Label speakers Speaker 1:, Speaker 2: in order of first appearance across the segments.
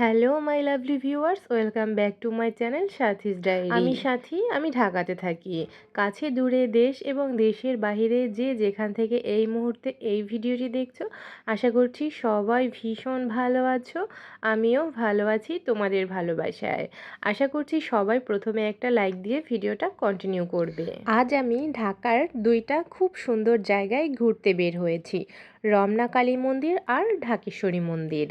Speaker 1: Hello my lovely viewers welcome back to my channel Sathi's diary. আমি সাথী আমি ঢাকাতে থাকি। কাছে দূরে দেশ এবং দেশের বাইরে যে যেখান থেকে এই মুহূর্তে এই ভিডিওটি দেখছ আশা করছি সবাই ভীষণ ভালো আছো আমিও ভালো আছি তোমাদের ভালোবাসায়। আশা করছি সবাই প্রথমে একটা লাইক দিয়ে ভিডিওটা কন্টিনিউ করবে। আজ আমি ঢাকার দুইটা খুব সুন্দর জায়গায় ঘুরতে বের হয়েছি রমনা কালী মন্দির আর ঢাকেশ্বরী মন্দির।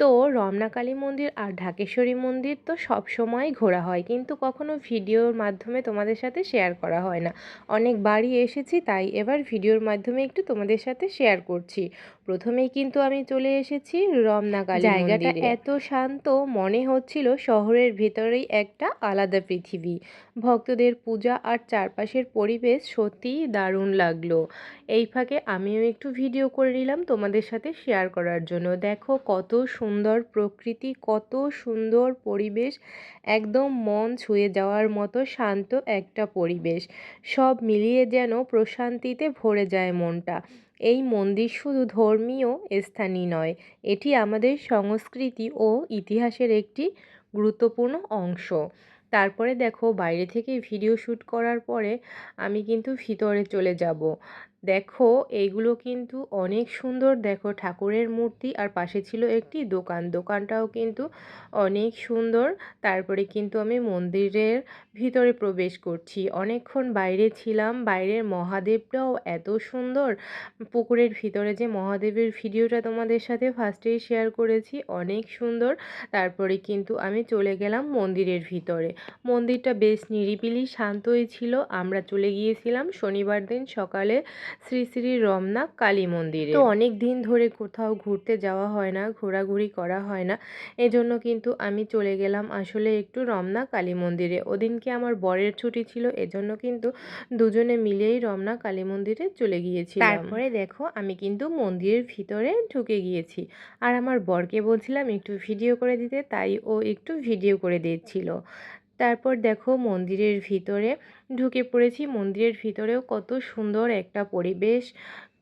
Speaker 1: তো রমনা কালী মন্দির আর ঢাকেশ্বরী মন্দির তো সব সময় ঘোরা হয়। কিন্তু কখনো ভিডিওর মাধ্যমে তোমাদের সাথে শেয়ার করা হয় না। অনেক বাড়ি এসেছি তাই এবার ভিডিওর মাধ্যমে একটু তোমাদের সাথে শেয়ার করছি। প্রথমেই কিন্তু আমি চলে এসেছি রমনা কালী জায়গাটা এত শান্ত মনে হচ্ছিল শহরের ভেতরেই একটা আলাদা পৃথিবী। ভক্তদের পূজা আর চারপাশের পরিবেশ সত্যিই দারুণ লাগল। এই ফাঁকে আমিও একটু ভিডিও করে নিলাম তোমাদের সাথে শেয়ার করার জন্য। দেখো কত সুন্দর প্রকৃতি, কত সুন্দর পরিবেশ, একদম মন ছুঁয়ে যাওয়ার মতো শান্ত একটা পরিবেশ। সব মিলিয়ে যেন প্রশান্তিতে ভরে যায় মনটা। এই মন্দির শুধু ধর্মীয় স্থানই নয়, এটি আমাদের সংস্কৃতি ও ইতিহাসের একটি গুরুত্বপূর্ণ অংশ। তারপরে দেখো বাইরে থেকে ভিডিও শ্যুট করার পরে আমি কিন্তু ভিতরে চলে যাব। দেখো এইগুলো কিন্তু অনেক সুন্দর। দেখো ঠাকুরের মূর্তি আর পাশে ছিল একটি দোকান। দোকানটাও কিন্তু অনেক সুন্দর। তারপরে কিন্তু আমি মন্দিরের ভিতরে প্রবেশ করছি। অনেকক্ষণ বাইরে ছিলাম। বাইরের মহাদেবটাও এত সুন্দর। পুকুরের ভিতরে যে মহাদেবের ভিডিওটা তোমাদের সাথে ফার্স্টেই শেয়ার করেছি, অনেক সুন্দর। তারপরে কিন্তু আমি চলে গেলাম মন্দিরের ভিতরে। মন্দিরটা বেশ নিরিবিলি শান্তই ছিল। আমরা চলে গিয়েছিলাম শনিবার দিন সকালে শ্রী শ্রী রমনা কালী মন্দিরে। তো অনেক দিন ধরে কোথাও ঘুরতে যাওয়া হয় না ঘোরাঘুরি করা হয় না। এজন্য কিন্তু আমি চলে গেলাম আসলে একটু রমনা কালী মন্দিরে। ওদিনকে আমার বরের ছুটি ছিল এজন্য কিন্তু দুজনে মিলেই রমনা কালী মন্দিরে চলে গিয়েছি তারপরে দেখো আমি কিন্তু মন্দিরের ভিতরে ঢুকে গিয়েছি। আর আমার বরকে বলছিলাম একটু ভিডিও করে দিতে তাই ও একটু ভিডিও করে দিচ্ছিল। তারপর দেখো মন্দিরের ভিতরে ঢুকে পড়েছি। মন্দিরের ভিতরেও কত সুন্দর একটা পরিবেশ।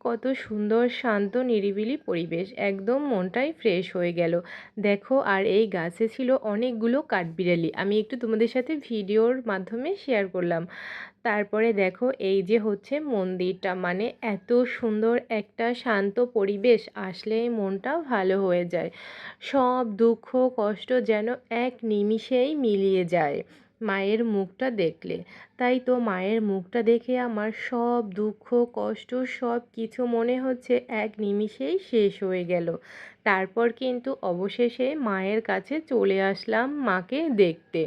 Speaker 1: কত সুন্দর, শান্ত, নিরিবিলি পরিবেশ। একদম মনটাই ফ্রেশ হয়ে গেল। দেখো, আর এই গাছে ছিল অনেকগুলো কাঠবিড়ালি। আমি একটু তোমাদের সাথে ভিডিওর মাধ্যমে শেয়ার করলাম। তারপরে দেখো, এই যে হচ্ছে মন্দিরটা মানে এত সুন্দর একটা শান্ত পরিবেশ আসলেই মনটা ভালো হয়ে যায়। সব দুঃখ, কষ্ট যেন এক নিমিষেই মিলিয়ে যায়। মায়ের মুখটা দেখলে। তাই তো মায়ের মুখটা দেখে আমার সব দুঃখ, কষ্ট সব কিছু মনে হচ্ছে, এক নিমিষেই শেষ হয়ে গেল। তারপর কিন্তু অবশেষে মায়ের কাছে চলে আসলাম মাকে দেখতে।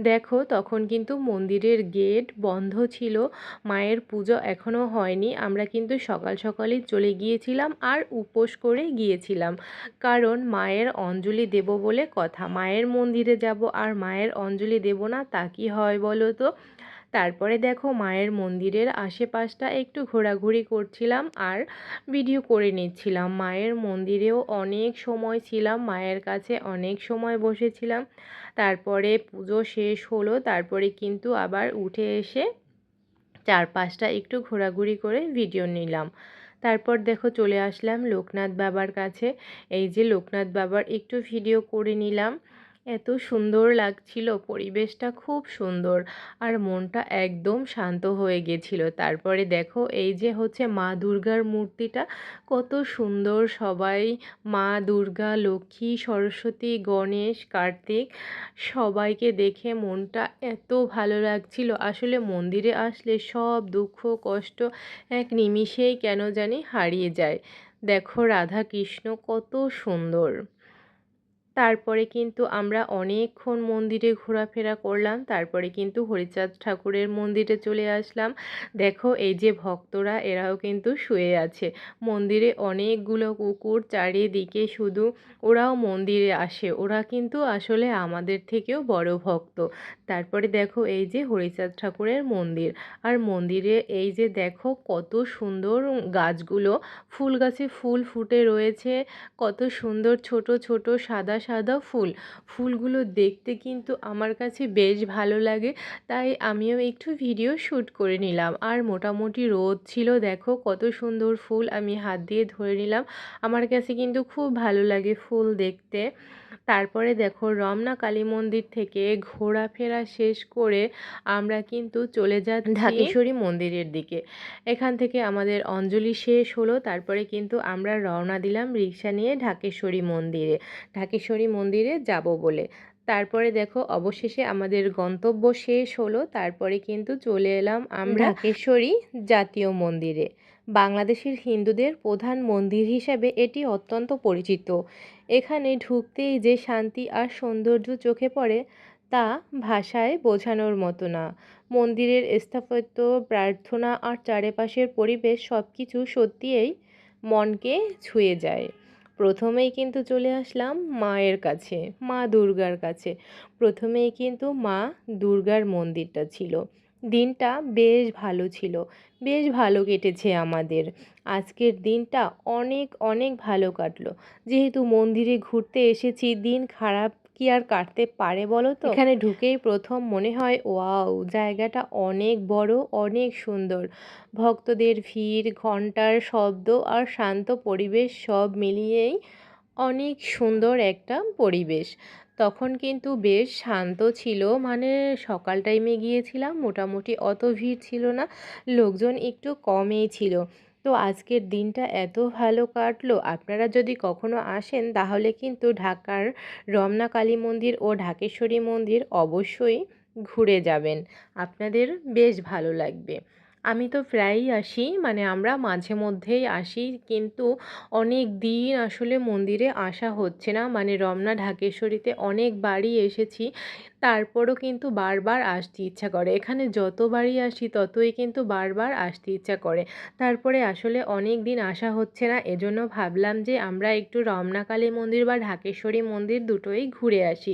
Speaker 1: দেখো, তখন কিন্তু মন্দিরের গেট বন্ধ ছিল, মায়ের পুজো এখনও হয়নি, আমরা কিন্তু সকাল সকালই চলে গিয়েছিলাম আর উপোস করে গিয়েছিলাম। কারণ মায়ের অঞ্জলি দেব বলে কথা, মায়ের মন্দিরে যাব আর মায়ের অঞ্জলি দেব না, তা কি হয় বলো তো? তারপরে দেখো মায়ের মন্দিরের আশেপাশটা একটু ঘোরাঘুরি করছিলাম আর ভিডিও করে নিচ্ছিলাম। মায়ের মন্দিরেও অনেক সময় ছিলাম, মায়ের কাছে অনেক সময় বসেছিলাম। তারপরে পুজো শেষ হলো, তারপরে কিন্তু আবার উঠে এসে চারপাশটা একটু ঘোরাঘুরি করে ভিডিও নিলাম। তারপর দেখো চলে আসলাম লোকনাথ বাবার কাছে। এই যে লোকনাথ বাবার একটু ভিডিও করে নিলাম। এত সুন্দর লাগছিল, পরিবেশটা খুব সুন্দর আর মনটা একদম শান্ত হয়ে গেছিল। তারপরে দেখো এই যে হচ্ছে মা দুর্গার মূর্তিটা, কত সুন্দর সবাই, মা দুর্গা, লক্ষ্মী, সরস্বতী, গণেশ, কার্তিক সবাইকে দেখে মনটা এত ভালো লাগছিল। আসলে মন্দিরে আসলে সব দুঃখ, কষ্ট এক নিমিষেই কেন জানি হারিয়ে যায়। দেখো রাধা কৃষ্ণ কত সুন্দর। তারপরে কিন্তু আমরা অনেকক্ষণ মন্দিরে ঘোরাফেরা করলাম, তারপরে কিন্তু হরিচাঁদ ঠাকুরের মন্দিরে চলে আসলাম। দেখো, এই যে ভক্তরা, এরাও কিন্তু শুয়ে আছে। মন্দিরে অনেকগুলো কুকুর চারিদিকে শুধু ওরাও মন্দিরে আসে, ওরা কিন্তু আসলে আমাদের থেকেও বড় ভক্ত। তারপরে দেখো, এই যে হরিচাঁদ ঠাকুরের মন্দির, আর মন্দিরে এই যে দেখো, কত সুন্দর গাছগুলো, ফুল গাছে ফুল ফুটে রয়েছে, কত সুন্দর ছোট ছোট সাদা সাদা ফুল। ফুলগুলো দেখতে কিন্তু আমার কাছে বেশ ভালো লাগে, তাই আমিও একটু ভিডিও শ্যুট করে নিলাম। আর মোটামুটি রোদ ছিল, দেখো কত সুন্দর ফুল আমি হাত দিয়ে ধরে নিলাম। আমার কাছে কিন্তু খুব ভালো লাগে ফুল দেখতে। তারপরে দেখো রমনা কালী মন্দির থেকে ঘোরাফেরা শেষ করে আমরা কিন্তু চলে যাচ্ছি ঢাকেশ্বরী মন্দিরের দিকে। এখান থেকে আমাদের অঞ্জলি শেষ হলো, তারপরে কিন্তু আমরা রওনা দিলাম রিক্সা নিয়ে ঢাকেশ্বরী মন্দিরে। ঢাকেশ্বরী মন্দিরে যাব বলে। তারপরে দেখো অবশেষে আমাদের গন্তব্য শেষ হলো, তারপরে কিন্তু চলে এলাম আমরা ঢাকেশ্বরী জাতীয় মন্দিরে। বাংলাদেশের হিন্দুদের প্রধান মন্দির হিসাবে এটি অত্যন্ত পরিচিত। এখানে ঢুকতেই যে শান্তি আর সৌন্দর্য চোখে পড়ে, তা ভাষায় বোঝানোর মতো না। মন্দিরের স্থাপত্য, প্রার্থনা আর চারিপাশের পরিবেশ সব কিছু সত্যিই মনকে ছুঁয়ে যায়। প্রথমেই কিন্তু চলে আসলাম মায়ের কাছে, মা দুর্গার কাছে। প্রথমেই কিন্তু মা দুর্গার মন্দিরটা ছিল। দিনটা বেশ ভালো ছিল। বেশ ভালো কেটেছে আমাদের। আজকের দিনটা অনেক অনেক ভালো কাটলো। যেহেতু মন্দিরে ঘুরতে এসেছি, দিন খারাপ কি আর কাটতে পারে বলো তো? এখানে ঢুকেই প্রথম মনে হয়, ওয়াও, জায়গাটা অনেক বড়, অনেক সুন্দর। ভক্তদের ভিড় ঘণ্টার শব্দ আর শান্ত পরিবেশ সব মিলিয়েই অনেক সুন্দর একটা পরিবেশ। তখন কিন্তু বেশ শান্ত ছিল। মানে সকাল টাইমে গিয়েছিলাম, মোটামুটি অত ভিড় ছিল না, লোকজন একটু কমই ছিল। তো আজকের দিনটা এত ভালো কাটলো। আপনারা যদি কখনো আসেন, তাহলে কিন্তু ঢাকার রমনা কালী মন্দির ও ঢাকেশ্বরী মন্দির অবশ্যই ঘুরে যাবেন। আপনাদের বেশ ভালো লাগবে। আমি তো প্রায়ই আসি মানে আমরা মাঝে মধ্যেই আসি, কিন্তু অনেক দিন আসলে মন্দিরে আসা হচ্ছে না। মানে রমনা, ঢাকেশ্বরীতে অনেকবারই এসেছি। তারপরও কিন্তু বারবার আসতে ইচ্ছা করে। এখানে যতবারই আসি, ততই কিন্তু বারবার আসতে ইচ্ছা করে। তারপরে আসলে অনেক দিন আসা হচ্ছে না। এজন্য ভাবলাম যে, আমরা একটু রমনাকালী মন্দির বা ঢাকেশ্বরী মন্দির দুটোই ঘুরে আসি।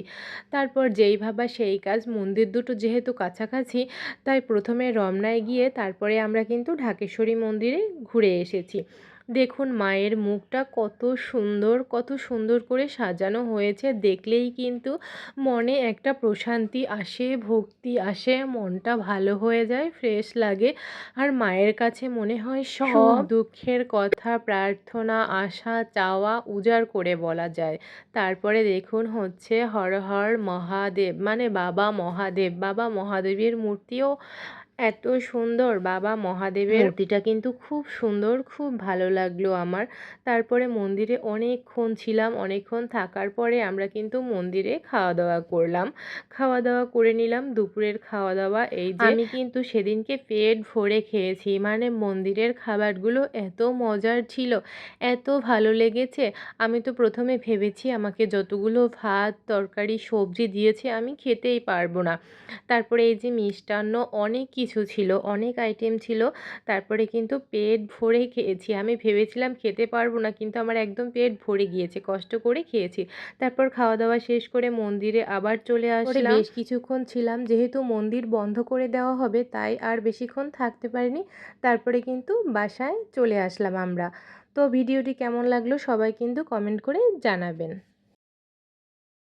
Speaker 1: তারপর যেই ভাবা সেই কাজ, মন্দির দুটো যেহেতু কাছাকাছি, তাই প্রথমে রমনায় গিয়ে তারপরে আমরা কিন্তু ঢাকেশ্বরী মন্দিরে ঘুরে এসেছি। দেখুন মায়ের মুখটা কত সুন্দর কত সুন্দর করে সাজানো হয়েছে। দেখলেই কিন্তু মনে একটা প্রশান্তি আসে ভক্তি আসে মনটা ভালো হয়ে যায় ফ্রেশ লাগে। আর মায়ের কাছে মনে হয় সব দুঃখের কথা প্রার্থনা আশা চাওয়া উজাড় করে বলা যায়। তারপরে দেখুন হচ্ছে হর হর মহাদেব মানে বাবা মহাদেব বাবা মহাদেবের মূর্তিও এত সুন্দর। বাবা মহাদেবের মূর্তিটা কিন্তু খুব সুন্দর খুব ভালো লাগল আমার। তারপরে মন্দিরে অনেকক্ষণ ছিলাম অনেকক্ষণ থাকার পরে আমরা কিন্তু মন্দিরে খাওয়া দাওয়া করলাম। খাওয়া দাওয়া করে নিলাম দুপুরের খাওয়া দাওয়া এই যে আমি কিন্তু সেদিনকে পেট ভরে খেয়েছি মানে মন্দিরের খাবারগুলো এত মজার ছিল এত ভালো লেগেছে। আমি তো প্রথমে ভেবেছি আমাকে যতগুলো ভাত তরকারি সবজি দিয়েছে আমি খেতেই পারব না। তারপরে এই যে মিষ্টান্ন অনেক কিছু ছিল অনেক আইটেম ছিল। তারপরে কিন্তু পেট ভরে খেয়েছি। আমি ভেবেছিলাম খেতে পারব না কিন্তু আমার একদম পেট ভরে গিয়েছে কষ্ট করে খেয়েছি। তারপর খাওয়া দাওয়া শেষ করে মন্দিরে আবার চলে আসলাম। বেশ কিছুক্ষণ ছিলাম যেহেতু মন্দির বন্ধ করে দেওয়া হবে তাই আর বেশিক্ষণ থাকতে পারিনি। তারপরে কিন্তু বাসায় চলে আসলাম আমরা। তো ভিডিওটি কেমন লাগল সবাই কিন্তু কমেন্ট করে জানাবেন।